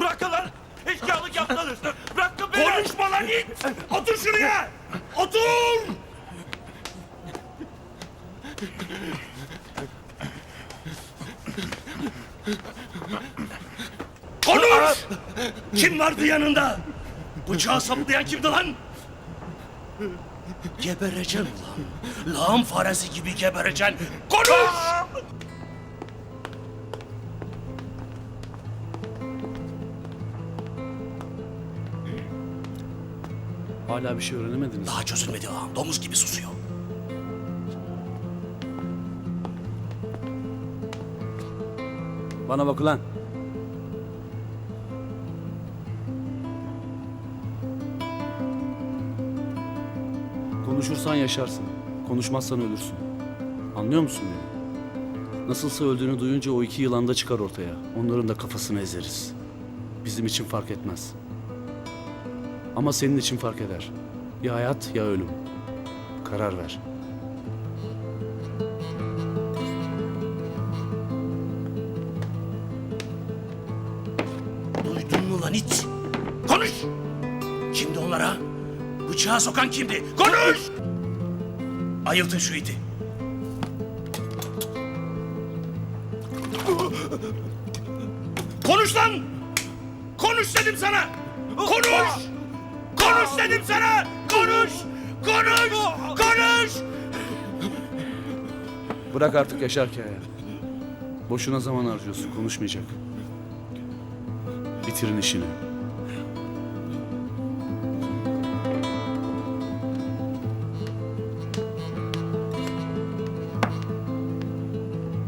Bırakın lan! Eşkıyalık yaptınız! Bırakın beni! Konuşma lan it! Otur şuraya! Otur! Konuş! Kim vardı yanında? Bıçağı saplayan kimdi lan? Gebereceksin lan. Lağım faresi gibi gebereceksin. Konuş! Hala bir şey öğrenemediniz. Daha çözülmedi ağam. Domuz gibi susuyor. Bana bak ulan. Konuşursan yaşarsın. Konuşmazsan ölürsün. Anlıyor musun beni? Nasılsa öldüğünü duyunca o iki yılan da çıkar ortaya. Onların da kafasını ezeriz. Bizim için fark etmez. Ama senin için fark eder. Ya hayat ya ölüm. Karar ver. Duydun mu lan it? Konuş! Kimdi onlara? Bıçağı sokan kimdi? Konuş! Ayıltın şu iti. Konuş lan! Konuş dedim sana! Konuş! Dedim sana! Konuş! Konuş! Konuş! Bırak artık Yaşar Kaya. Boşuna zaman harcıyorsun. Konuşmayacak. Bitirin işini.